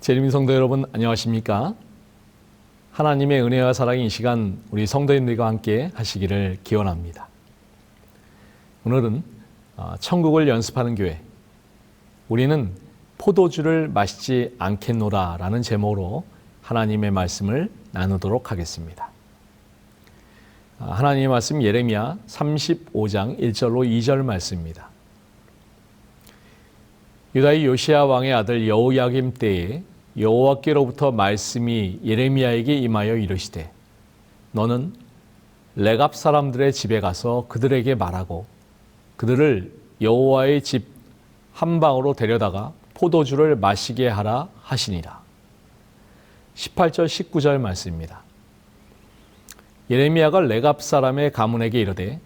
재림인 성도 여러분 안녕하십니까? 하나님의 은혜와 사랑이 이 시간 우리 성도님들과 함께 하시기를 기원합니다. 오늘은 어, 천국을 연습하는 교회 우리는 포도주를 마시지 않겠노라 라는 제목으로 하나님의 말씀을 나누도록 하겠습니다. 아, 하나님의 말씀 예레미야 35장 1절로 2절 말씀입니다. 유다의 요시아 왕의 아들 여호야김 때에 여호와께로부터 말씀이 예레미야에게 임하여 이르시되 너는 레갑 사람들의 집에 가서 그들에게 말하고 그들을 여호와의 집 한 방으로 데려다가 포도주를 마시게 하라 하시니라. 18절 19절 말씀입니다. 예레미야가 레갑 사람의 가문에게 이르되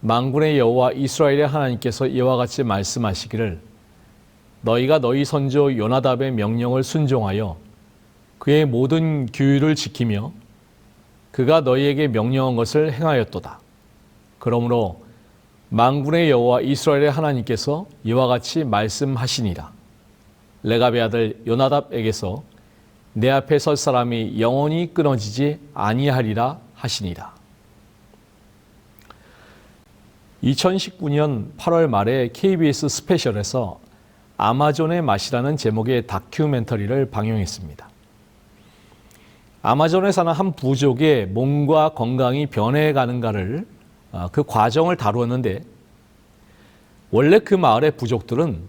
만군의 여호와 이스라엘의 하나님께서 이와 같이 말씀하시기를 너희가 너희 선조 요나답의 명령을 순종하여 그의 모든 규율을 지키며 그가 너희에게 명령한 것을 행하였도다. 그러므로 만군의 여호와 이스라엘의 하나님께서 이와 같이 말씀하시니라. 레갑의 아들 요나답에게서 내 앞에 설 사람이 영원히 끊어지지 아니하리라 하시니라. 2019년 8월 말에 KBS 스페셜에서 아마존의 맛이라는 제목의 다큐멘터리를 방영했습니다. 아마존에 사는 한 부족의 몸과 건강이 변해가는가를 아, 그 과정을 다루었는데 원래 그 마을의 부족들은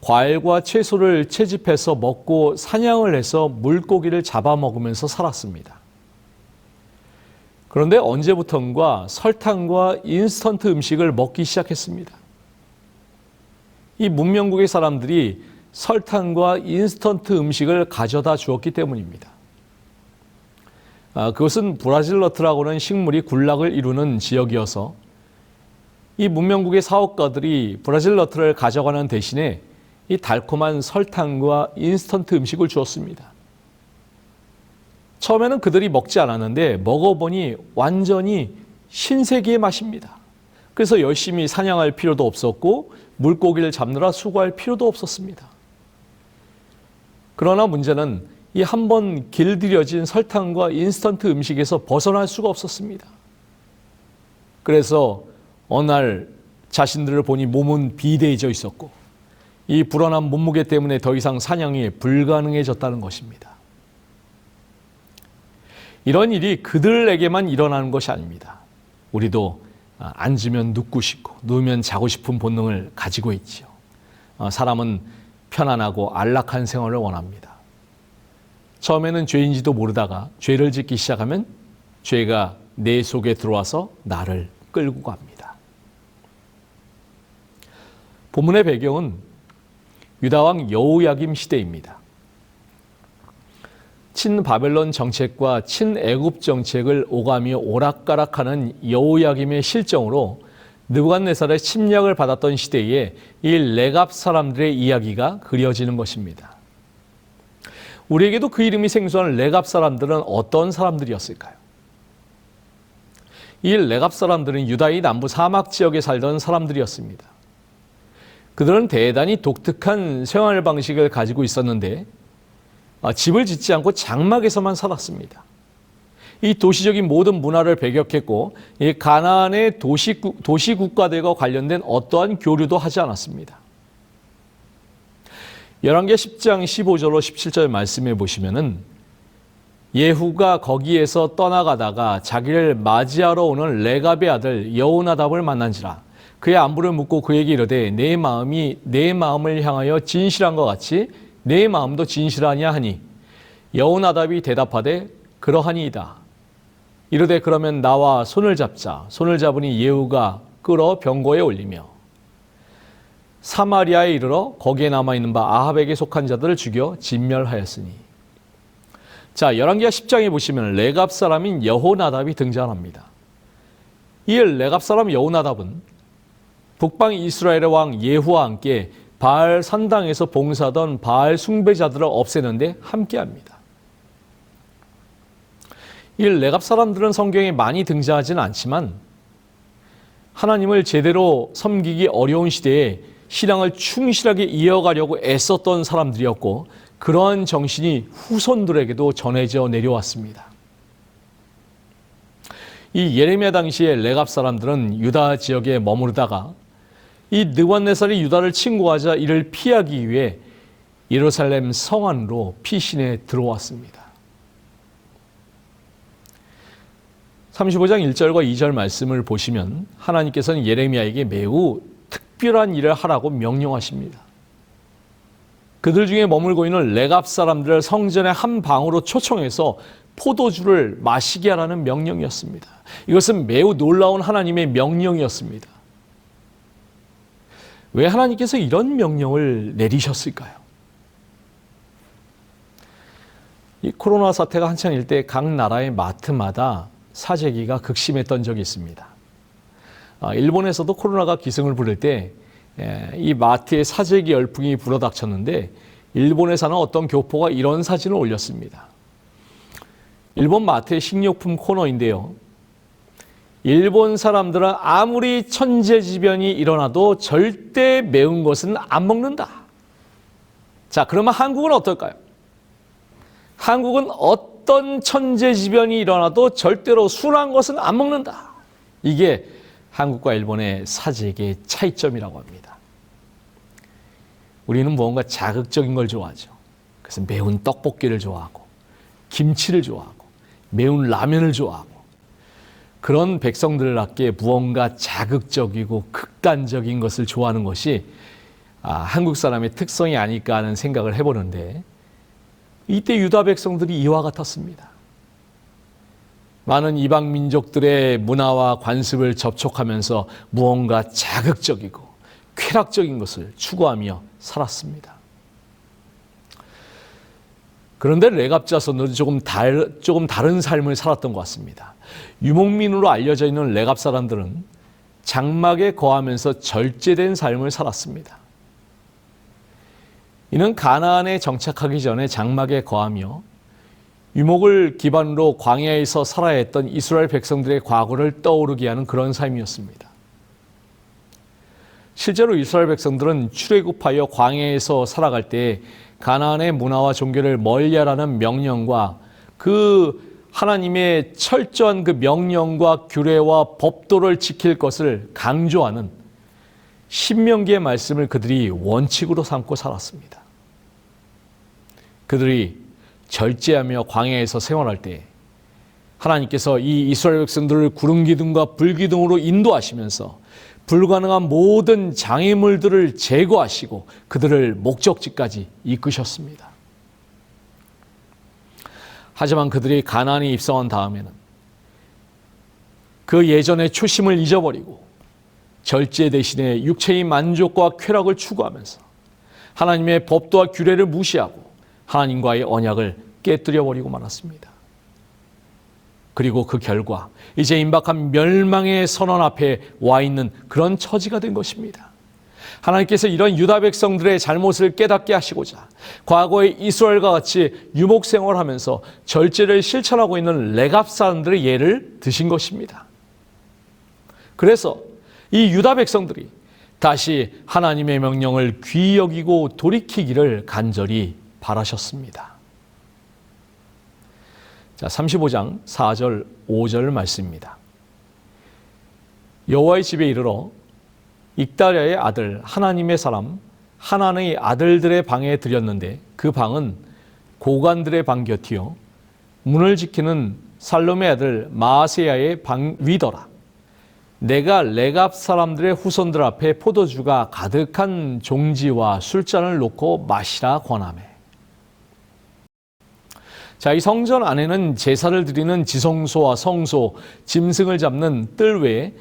과일과 채소를 채집해서 먹고 사냥을 해서 물고기를 잡아먹으면서 살았습니다. 그런데 언제부턴가 설탕과 인스턴트 음식을 먹기 시작했습니다. 이 문명국의 사람들이 설탕과 인스턴트 음식을 가져다 주었기 때문입니다. 아, 그것은 브라질 너트라고는 식물이 군락을 이루는 지역이어서 이 문명국의 사업가들이 브라질 너트를 가져가는 대신에 이 달콤한 설탕과 인스턴트 음식을 주었습니다. 처음에는 그들이 먹지 않았는데 먹어보니 완전히 신세계의 맛입니다. 그래서 열심히 사냥할 필요도 없었고 물고기를 잡느라 수고할 필요도 없었습니다. 그러나 문제는 이 한 번 길들여진 설탕과 인스턴트 음식에서 벗어날 수가 없었습니다. 그래서 어느 날 자신들을 보니 몸은 비대해져 있었고 이 불안한 몸무게 때문에 더 이상 사냥이 불가능해졌다는 것입니다. 이런 일이 그들에게만 일어나는 것이 아닙니다. 우리도 앉으면 눕고 싶고 누우면 자고 싶은 본능을 가지고 있지요. 어, 사람은 편안하고 안락한 생활을 원합니다. 처음에는 죄인지도 모르다가 죄를 짓기 시작하면 죄가 내 속에 들어와서 나를 끌고 갑니다. 본문의 배경은 유다왕 여호야김 시대입니다. 친바벨론 정책과 친애굽 정책을 오가며 오락가락하는 여호야김의 실정으로 느부갓네살의 침략을 받았던 시대에 이 레갑 사람들의 이야기가 그려지는 것입니다. 우리에게도 그 이름이 생소한 레갑 사람들은 어떤 사람들이었을까요? 이 레갑 사람들은 유다의 남부 사막 지역에 살던 사람들이었습니다. 그들은 대단히 독특한 생활 방식을 가지고 있었는데 아, 집을 짓지 않고 장막에서만 살았습니다. 이 도시적인 모든 문화를 배격했고 이 가나안의 도시 도시 국가들과 관련된 어떠한 교류도 하지 않았습니다. 열왕기 10장 15절로 17절 말씀해 보시면은 예후가 거기에서 떠나가다가 자기를 맞이하러 오는 레갑의 아들 여호나답을 만난지라 그의 안부를 묻고 그에게 이르되 내 마음이 내 마음을 향하여 진실한 것 같이 내 마음도 진실하냐 하니 여호나답이 대답하되 그러하니이다. 이르되 그러면 나와 손을 잡자. 손을 잡으니 예후가 끌어 병거에 올리며 사마리아에 이르러 거기에 남아 있는 바 아합에게 속한 자들을 죽여 진멸하였으니. 자, 열왕기하 10장에 보시면 레갑 사람인 여호나답이 등장합니다. 이 레갑 사람 여호나답은 북방 이스라엘의 왕 예후와 함께 바알 산당에서 봉사하던 바알 숭배자들을 없애는데 함께합니다. 이 레갑 사람들은 성경에 많이 등장하지는 않지만 하나님을 제대로 섬기기 어려운 시대에 신앙을 충실하게 이어가려고 애썼던 사람들이었고 그러한 정신이 후손들에게도 전해져 내려왔습니다. 이 예레미야 당시에 레갑 사람들은 유다 지역에 머무르다가 이 느관네살이 유다를 침공하자 이를 피하기 위해 예루살렘 성 안으로 피신해 들어왔습니다. 35장 1절과 2절 말씀을 보시면 하나님께서는 예레미야에게 매우 특별한 일을 하라고 명령하십니다. 그들 중에 머물고 있는 레갑 사람들을 성전의 한 방으로 초청해서 포도주를 마시게 하라는 명령이었습니다. 이것은 매우 놀라운 하나님의 명령이었습니다. 왜 하나님께서 이런 명령을 내리셨을까요? 이 코로나 사태가 한창일 때 각 나라의 마트마다 사재기가 극심했던 적이 있습니다. 아, 일본에서도 코로나가 기승을 부릴 때 이 마트에 사재기 열풍이 불어닥쳤는데 일본에 사는 어떤 교포가 이런 사진을 올렸습니다. 일본 마트의 식료품 코너인데요. 일본 사람들은 아무리 천재지변이 일어나도 절대 매운 것은 안 먹는다. 자, 그러면 한국은 어떨까요? 한국은 어떤 천재지변이 일어나도 절대로 순한 것은 안 먹는다. 이게 한국과 일본의 사재기의 차이점이라고 합니다. 우리는 무언가 자극적인 걸 좋아하죠. 그래서 매운 떡볶이를 좋아하고, 김치를 좋아하고, 매운 라면을 좋아하고, 그런 백성들답게 무언가 자극적이고 극단적인 것을 좋아하는 것이 아, 한국 사람의 특성이 아닐까 하는 생각을 해보는데, 이때 유다 백성들이 이와 같았습니다. 많은 이방 민족들의 문화와 관습을 접촉하면서 무언가 자극적이고 쾌락적인 것을 추구하며 살았습니다. 그런데 레갑 자손들은 조금, 달, 조금 다른 삶을 살았던 것 같습니다. 유목민으로 알려져 있는 레갑 사람들은 장막에 거하면서 절제된 삶을 살았습니다. 이는 가나안에 정착하기 전에 장막에 거하며 유목을 기반으로 광야에서 살아야 했던 이스라엘 백성들의 과거를 떠오르게 하는 그런 삶이었습니다. 실제로 이스라엘 백성들은 출애굽하여 광야에서 살아갈 때 가나안의 문화와 종교를 멀리하라는 명령과 그 하나님의 철저한 그 명령과 규례와 법도를 지킬 것을 강조하는 신명기의 말씀을 그들이 원칙으로 삼고 살았습니다. 그들이 절제하며 광야에서 생활할 때 하나님께서 이 이스라엘 백성들을 구름 기둥과 불 기둥으로 인도하시면서 불가능한 모든 장애물들을 제거하시고 그들을 목적지까지 이끄셨습니다. 하지만 그들이 가나안에 입성한 다음에는 그 예전의 초심을 잊어버리고 절제 대신에 육체의 만족과 쾌락을 추구하면서 하나님의 법도와 규례를 무시하고 하나님과의 언약을 깨뜨려 버리고 말았습니다. 그리고 그 결과 이제 임박한 멸망의 선언 앞에 와 있는 그런 처지가 된 것입니다. 하나님께서 이런 유다 백성들의 잘못을 깨닫게 하시고자 과거의 이스라엘과 같이 유목 생활하면서 절제를 실천하고 있는 레갑 사람들의 예를 드신 것입니다. 그래서 이 유다 백성들이 다시 하나님의 명령을 귀히 여기고 돌이키기를 간절히 바라셨습니다. 자, 35장 4절 5절 말씀입니다. 여호와의 집에 이르러 익다랴의 아들 하나님의 사람 하나의 아들들의 방에 들였는데 그 방은 고관들의 방 곁이요 문을 지키는 살롬의 아들 마세야의 방 위더라. 내가 레갑 사람들의 후손들 앞에 포도주가 가득한 종지와 술잔을 놓고 마시라 권하매. 자, 이 성전 안에는 제사를 드리는 지성소와 성소, 짐승을 잡는 뜰 외에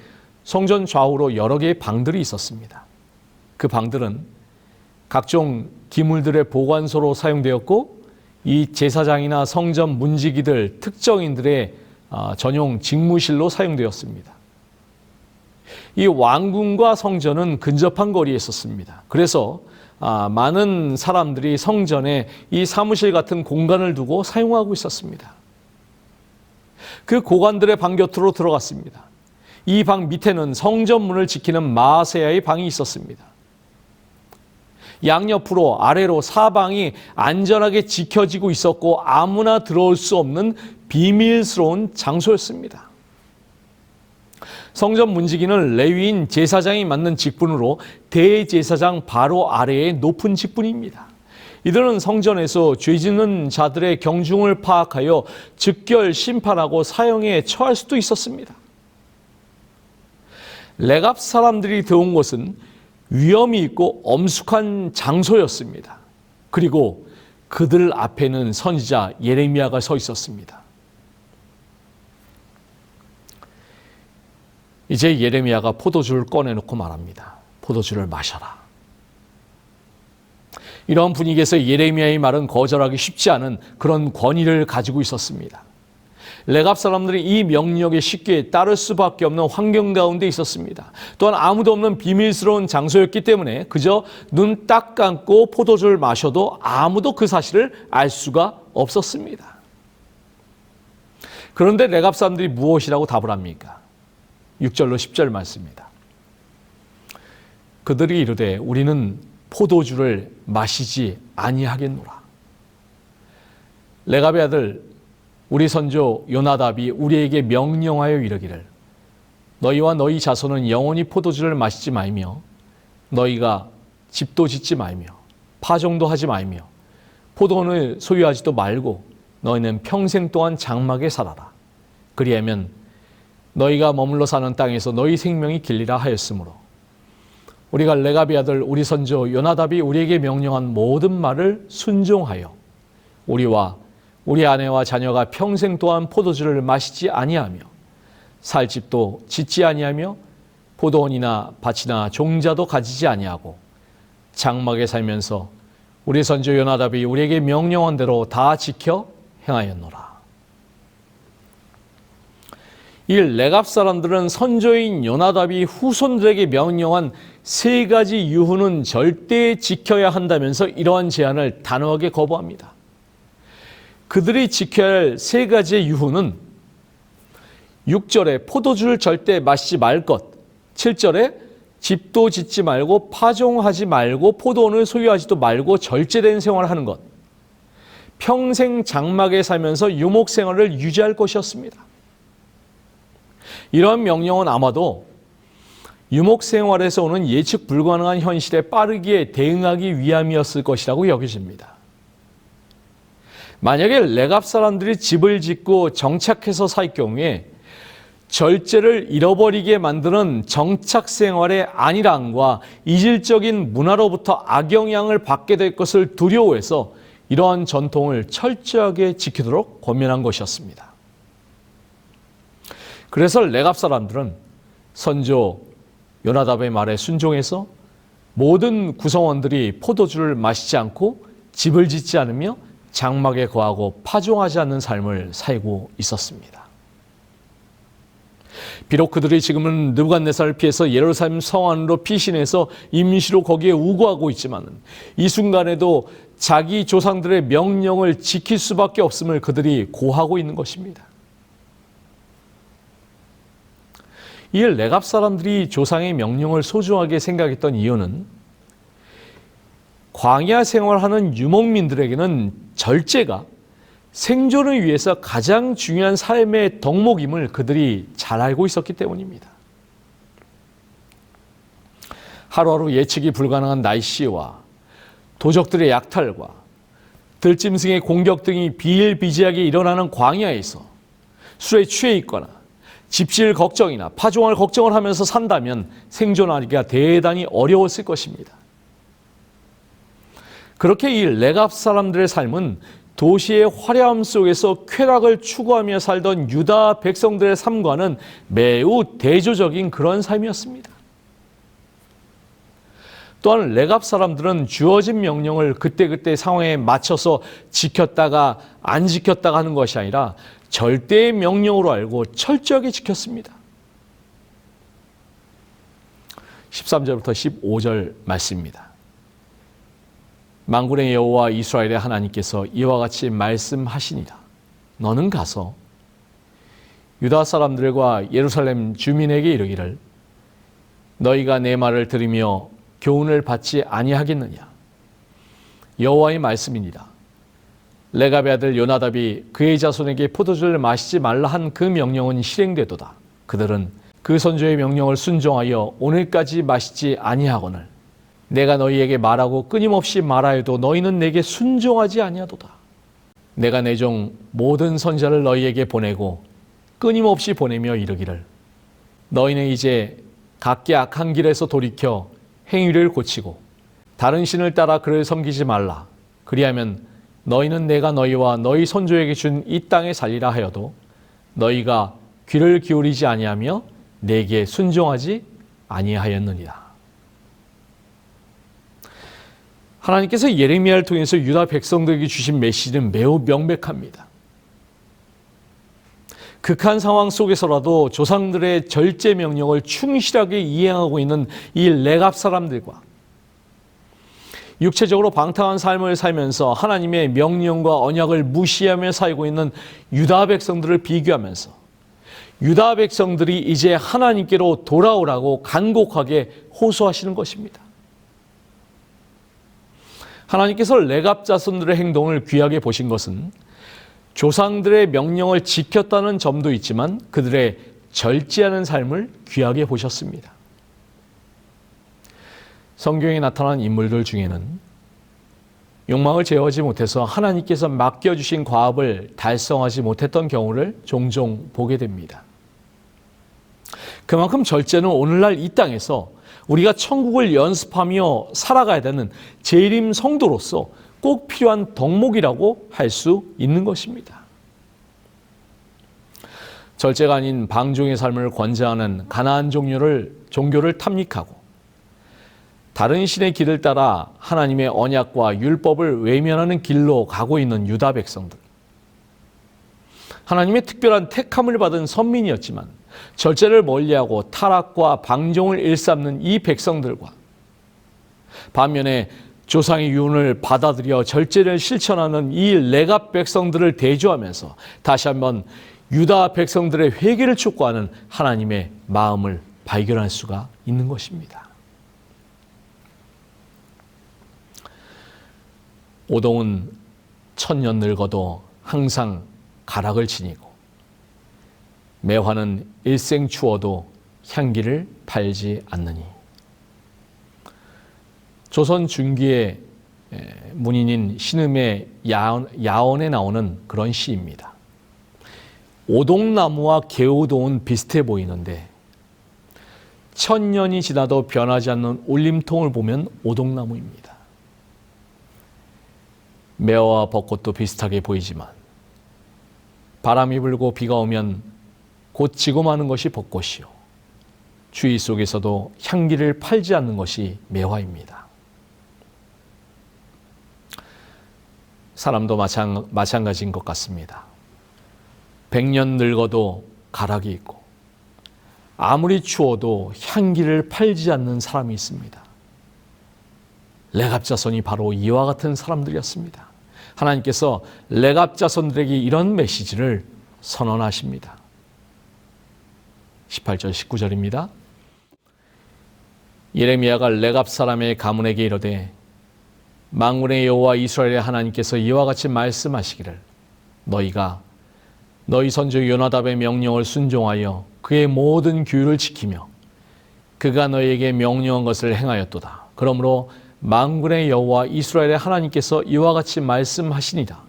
성전 좌우로 여러 개의 방들이 있었습니다. 그 방들은 각종 기물들의 보관소로 사용되었고 이 제사장이나 성전 문지기들, 특정인들의 아, 전용 직무실로 사용되었습니다. 이 왕궁과 성전은 근접한 거리에 있었습니다. 그래서 아, 많은 사람들이 성전에 이 사무실 같은 공간을 두고 사용하고 있었습니다. 그 고관들의 방 곁으로 들어갔습니다. 이 방 밑에는 성전문을 지키는 마세야의 방이 있었습니다. 양옆으로 아래로 사방이 안전하게 지켜지고 있었고 아무나 들어올 수 없는 비밀스러운 장소였습니다. 성전 문지기는 레위인 제사장이 맡는 직분으로 대제사장 바로 아래의 높은 직분입니다. 이들은 성전에서 죄 짓는 자들의 경중을 파악하여 즉결 심판하고 사형에 처할 수도 있었습니다. 레갑 사람들이 들어온 곳은 위험이 있고 엄숙한 장소였습니다. 그리고 그들 앞에는 선지자 예레미야가 서 있었습니다. 이제 예레미야가 포도주를 꺼내놓고 말합니다. 포도주를 마셔라. 이런 분위기에서 예레미야의 말은 거절하기 쉽지 않은 그런 권위를 가지고 있었습니다. 레갑 사람들이 이 명령에 쉽게 따를 수밖에 없는 환경 가운데 있었습니다. 또한 아무도 없는 비밀스러운 장소였기 때문에 그저 눈 딱 감고 포도주를 마셔도 아무도 그 사실을 알 수가 없었습니다. 그런데 레갑 사람들이 무엇이라고 답을 합니까? 6절로 10절 말씀입니다. 그들이 이르되 우리는 포도주를 마시지 아니하겠노라. 레갑의 아들 우리 선조 요나답이 우리에게 명령하여 이르기를 너희와 너희 자손은 영원히 포도주를 마시지 말며 너희가 집도 짓지 말며 파종도 하지 말며 포도원을 소유하지도 말고 너희는 평생 동안 장막에 살아라. 그리하면 너희가 머물러 사는 땅에서 너희 생명이 길리라 하였으므로 우리가 레가비 아들 우리 선조 요나답이 우리에게 명령한 모든 말을 순종하여 우리와 우리 아내와 자녀가 평생 동안 포도주를 마시지 아니하며 살 집도 짓지 아니하며 포도원이나 밭이나 종자도 가지지 아니하고 장막에 살면서 우리 선조 요나답이 우리에게 명령한 대로 다 지켜 행하였노라. 이 레갑 사람들은 선조인 요나답이 후손들에게 명령한 세 가지 유후는 절대 지켜야 한다면서 이러한 제안을 단호하게 거부합니다. 그들이 지켜야 할 세 가지의 유후는 6절에 포도주를 절대 마시지 말 것, 7절에 집도 짓지 말고 파종하지 말고 포도원을 소유하지도 말고 절제된 생활을 하는 것, 평생 장막에 살면서 유목 생활을 유지할 것이었습니다. 이러한 명령은 아마도 유목 생활에서 오는 예측 불가능한 현실에 빠르게 대응하기 위함이었을 것이라고 여겨집니다. 만약에 레갑 사람들이 집을 짓고 정착해서 살 경우에 절제를 잃어버리게 만드는 정착 생활의 안일함과 이질적인 문화로부터 악영향을 받게 될 것을 두려워해서 이러한 전통을 철저하게 지키도록 권면한 것이었습니다. 그래서 레갑 사람들은 선조 요나답의 말에 순종해서 모든 구성원들이 포도주를 마시지 않고 집을 짓지 않으며 장막에 거하고 파종하지 않는 삶을 살고 있었습니다. 비록 그들이 지금은 느부갓네살을 피해서 예루살렘 성 안으로 피신해서 임시로 거기에 우거하고 있지만 이 순간에도 자기 조상들의 명령을 지킬 수밖에 없음을 그들이 고하고 있는 것입니다. 이 레갑 사람들이 조상의 명령을 소중하게 생각했던 이유는 광야 생활하는 유목민들에게는 절제가 생존을 위해서 가장 중요한 삶의 덕목임을 그들이 잘 알고 있었기 때문입니다. 하루하루 예측이 불가능한 날씨와 도적들의 약탈과 들짐승의 공격 등이 비일비재하게 일어나는 광야에서 술에 취해 있거나 집실 걱정이나 파종할 걱정을 하면서 산다면 생존하기가 대단히 어려웠을 것입니다. 그렇게 이 레갑 사람들의 삶은 도시의 화려함 속에서 쾌락을 추구하며 살던 유다 백성들의 삶과는 매우 대조적인 그런 삶이었습니다. 또한 레갑 사람들은 주어진 명령을 그때그때 상황에 맞춰서 지켰다가 안 지켰다가 하는 것이 아니라 절대의 명령으로 알고 철저하게 지켰습니다. 13절부터 15절 말씀입니다. 망군의 여호와 이스라엘의 하나님께서 이와 같이 말씀하시니라. 너는 가서 유다 사람들과 예루살렘 주민에게 이르기를 너희가 내 말을 들으며 교훈을 받지 아니하겠느냐 여호와의 말씀이니라. 레갑의 아들 요나답이 그의 자손에게 포도주를 마시지 말라 한 그 명령은 실행되도다. 그들은 그 선조의 명령을 순종하여 오늘까지 마시지 아니하거늘 내가 너희에게 말하고 끊임없이 말하여도 너희는 내게 순종하지 아니하도다. 내가 내 종 모든 선자를 너희에게 보내고 끊임없이 보내며 이르기를 너희는 이제 각기 악한 길에서 돌이켜 행위를 고치고 다른 신을 따라 그를 섬기지 말라. 그리하면 너희는 내가 너희와 너희 선조에게 준 이 땅에 살리라 하여도 너희가 귀를 기울이지 아니하며 내게 순종하지 아니하였느니라. 하나님께서 예레미야를 통해서 유다 백성들에게 주신 메시지는 매우 명백합니다. 극한 상황 속에서라도 조상들의 절제 명령을 충실하게 이행하고 있는 이 레갑 사람들과 육체적으로 방탕한 삶을 살면서 하나님의 명령과 언약을 무시하며 살고 있는 유다 백성들을 비교하면서 유다 백성들이 이제 하나님께로 돌아오라고 간곡하게 호소하시는 것입니다. 하나님께서 레갑 자손들의 행동을 귀하게 보신 것은 조상들의 명령을 지켰다는 점도 있지만 그들의 절제하는 삶을 귀하게 보셨습니다. 성경에 나타난 인물들 중에는 욕망을 제어하지 못해서 하나님께서 맡겨주신 과업을 달성하지 못했던 경우를 종종 보게 됩니다. 그만큼 절제는 오늘날 이 땅에서 우리가 천국을 연습하며 살아가야 되는 재림 성도로서 꼭 필요한 덕목이라고 할 수 있는 것입니다. 절제가 아닌 방종의 삶을 권장하는 가나안 종교를 종교를 탐닉하고 다른 신의 길을 따라 하나님의 언약과 율법을 외면하는 길로 가고 있는 유다 백성들. 하나님의 특별한 택함을 받은 선민이었지만 절제를 멀리하고 타락과 방종을 일삼는 이 백성들과 반면에 조상의 유언을 받아들여 절제를 실천하는 이 레갑 백성들을 대조하면서 다시 한번 유다 백성들의 회개를 촉구하는 하나님의 마음을 발견할 수가 있는 것입니다. 오동은 천년 늙어도 항상 가락을 지니고 매화는 일생 추워도 향기를 팔지 않느니 조선 중기의 문인인 신음의 야언, 에 나오는 그런 시입니다. 오동나무와 개우동은 비슷해 보이는데 천년이 지나도 변하지 않는 울림통을 보면 오동나무입니다. 매화와 벚꽃도 비슷하게 보이지만 바람이 불고 비가 오면 곧 지고 마는 것이 벚꽃이요. 주의 속에서도 향기를 팔지 않는 것이 매화입니다. 사람도 마찬, 마찬가지인 것 같습니다. 백년 늙어도 가락이 있고 아무리 추워도 향기를 팔지 않는 사람이 있습니다. 레갑 자손이 바로 이와 같은 사람들이었습니다. 하나님께서 레갑 자손들에게 이런 메시지를 선언하십니다. 18절 19절입니다. 예레미야가 레갑 사람의 가문에게 이르되 망군의 여호와 이스라엘의 하나님께서 이와 같이 말씀하시기를 너희가 너희 선조 요나답의 명령을 순종하여 그의 모든 규율을 지키며 그가 너희에게 명령한 것을 행하였도다. 그러므로 망군의 여호와 이스라엘의 하나님께서 이와 같이 말씀하시니라.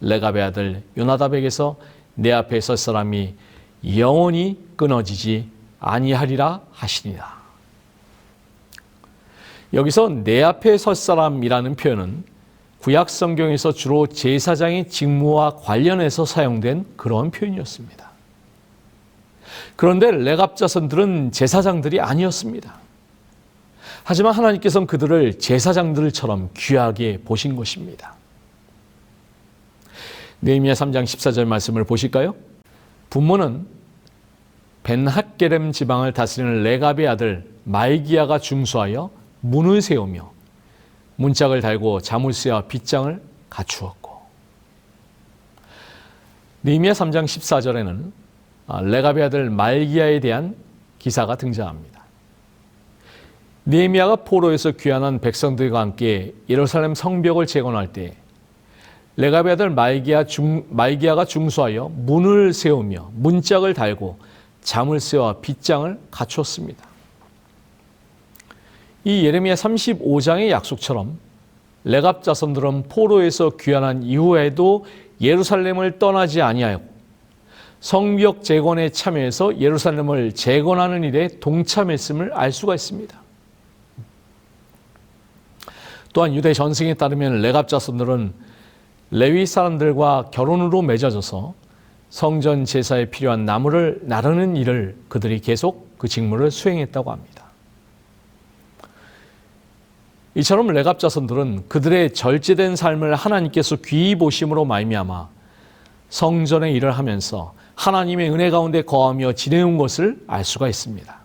레갑의 아들 요나답에게서 내 앞에 설 사람이 영원히 끊어지지 아니하리라 하시니라. 여기서 내 앞에 설 사람이라는 표현은 구약 성경에서 주로 제사장의 직무와 관련해서 사용된 그런 표현이었습니다. 그런데 레갑 자손들은 제사장들이 아니었습니다. 하지만 하나님께서는 그들을 제사장들처럼 귀하게 보신 것입니다. 네미야 3장 14절 말씀을 보실까요? 부모는 벤핫게렘 지방을 다스리는 레갑의 아들 말기야가 중수하여 문을 세우며 문짝을 달고 자물쇠와 빗장을 갖추었고 니미야 3장 14절에는 레갑의 아들 말기야에 대한 기사가 등장합니다. 느헤미야가 포로에서 귀환한 백성들과 함께 예루살렘 성벽을 재건할 때 레갑의 아들 말기야 중, 말기야가 중수하여 문을 세우며 문짝을 달고 세워 빗장을 갖추었습니다. 이 예레미야 35장의 약속처럼 레갑 자손들은 포로에서 귀환한 이후에도 예루살렘을 떠나지 아니하였고 성벽 재건에 참여해서 예루살렘을 재건하는 일에 동참했음을 알 수가 있습니다. 또한 유대 전승에 따르면 레갑 자손들은 레위 사람들과 결혼으로 맺어져서 성전 제사에 필요한 나무를 나르는 일을 그들이 계속 그 직무를 수행했다고 합니다. 이처럼 레갑 자손들은 그들의 절제된 삶을 하나님께서 귀히 보심으로 말미암아 성전의 일을 하면서 하나님의 은혜 가운데 거하며 지내온 것을 알 수가 있습니다.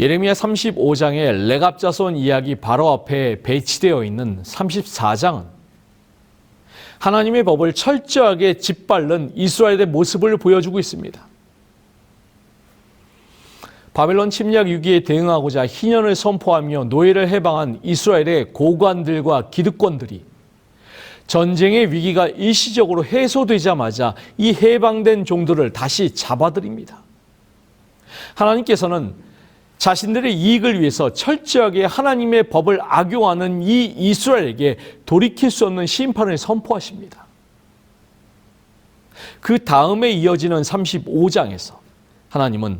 예레미야 35장의 레갑 자손 이야기 바로 앞에 배치되어 있는 34장은 하나님의 법을 철저하게 짓밟는 이스라엘의 모습을 보여주고 있습니다. 바벨론 침략 위기에 대응하고자 희년을 선포하며 노예를 해방한 이스라엘의 고관들과 기득권들이 전쟁의 위기가 일시적으로 해소되자마자 이 해방된 종들을 다시 잡아들입니다. 하나님께서는 자신들의 이익을 위해서 철저하게 하나님의 법을 악용하는 이 이스라엘에게 돌이킬 수 없는 심판을 선포하십니다. 그 다음에 이어지는 35장에서 하나님은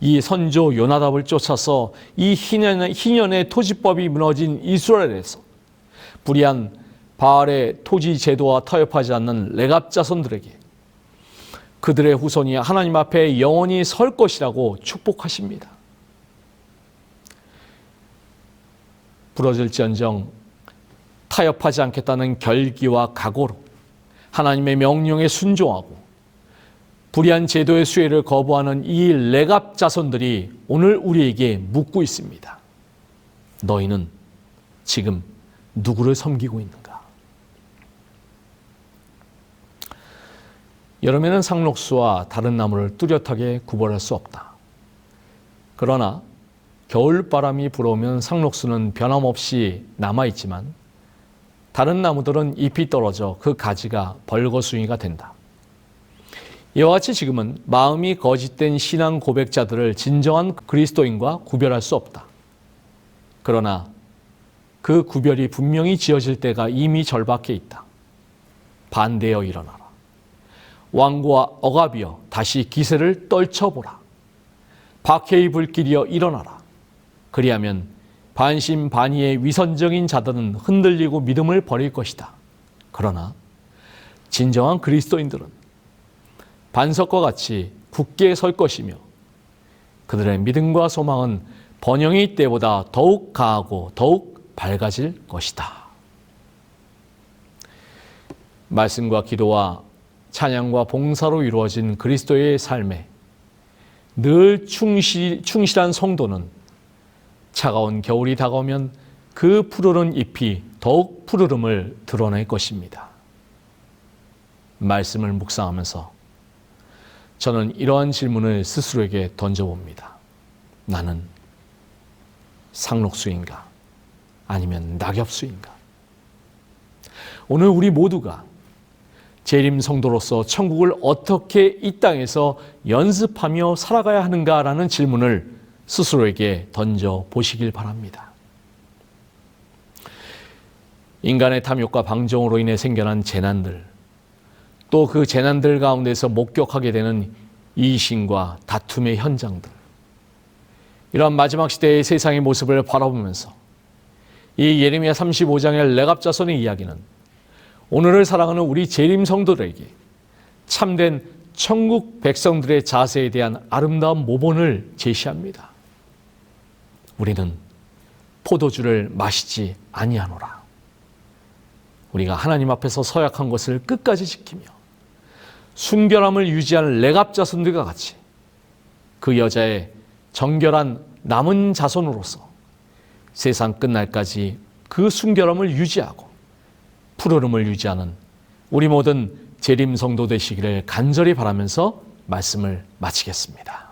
이 선조 요나답을 쫓아서 이 희년의, 희년의 토지법이 무너진 이스라엘에서 불의한 바알의 토지 제도와 타협하지 않는 레갑 자손들에게 그들의 후손이 하나님 앞에 영원히 설 것이라고 축복하십니다. 부러질지언정 타협하지 않겠다는 결기와 각오로 하나님의 명령에 순종하고 불의한 제도의 수혜를 거부하는 이 레갑 자손들이 오늘 우리에게 묻고 있습니다. 너희는 지금 누구를 섬기고 있는가? 여름에는 상록수와 다른 나무를 뚜렷하게 구별할 수 없다. 그러나 겨울바람이 불어오면 상록수는 변함없이 남아있지만 다른 나무들은 잎이 떨어져 그 가지가 벌거숭이가 된다. 이와 같이 지금은 마음이 거짓된 신앙 고백자들을 진정한 그리스도인과 구별할 수 없다. 그러나 그 구별이 분명히 지어질 때가 이미 절박해 있다. 반대여 일어나라. 왕과 억압이여 다시 기세를 떨쳐보라. 박해의 불길이여 일어나라. 그리하면 반신반의의 위선적인 자들은 흔들리고 믿음을 버릴 것이다. 그러나 진정한 그리스도인들은 반석과 같이 굳게 설 것이며 그들의 믿음과 소망은 번영의 때보다 더욱 강하고 더욱 밝아질 것이다. 말씀과 기도와 찬양과 봉사로 이루어진 그리스도의 삶에 늘 충실, 충실한 성도는 차가운 겨울이 다가오면 그 푸르른 잎이 더욱 푸르름을 드러낼 것입니다. 말씀을 묵상하면서 저는 이러한 질문을 스스로에게 던져봅니다. 나는 상록수인가? 아니면 낙엽수인가? 오늘 우리 모두가 재림 성도로서 천국을 어떻게 이 땅에서 연습하며 살아가야 하는가라는 질문을 스스로에게 던져 보시길 바랍니다. 인간의 탐욕과 방종으로 인해 생겨난 재난들, 또 그 재난들 가운데서 목격하게 되는 이신과 다툼의 현장들. 이러한 마지막 시대의 세상의 모습을 바라보면서 이 예레미야 35장의 레갑 자손의 이야기는 오늘을 사랑하는 우리 재림 성도들에게 참된 천국 백성들의 자세에 대한 아름다운 모본을 제시합니다. 우리는 포도주를 마시지 아니하노라. 우리가 하나님 앞에서 서약한 것을 끝까지 지키며 순결함을 유지하는 레갑 자손들과 같이 그 여자의 정결한 남은 자손으로서 세상 끝날까지 그 순결함을 유지하고 푸르름을 유지하는 우리 모든 재림 성도 되시기를 간절히 바라면서 말씀을 마치겠습니다.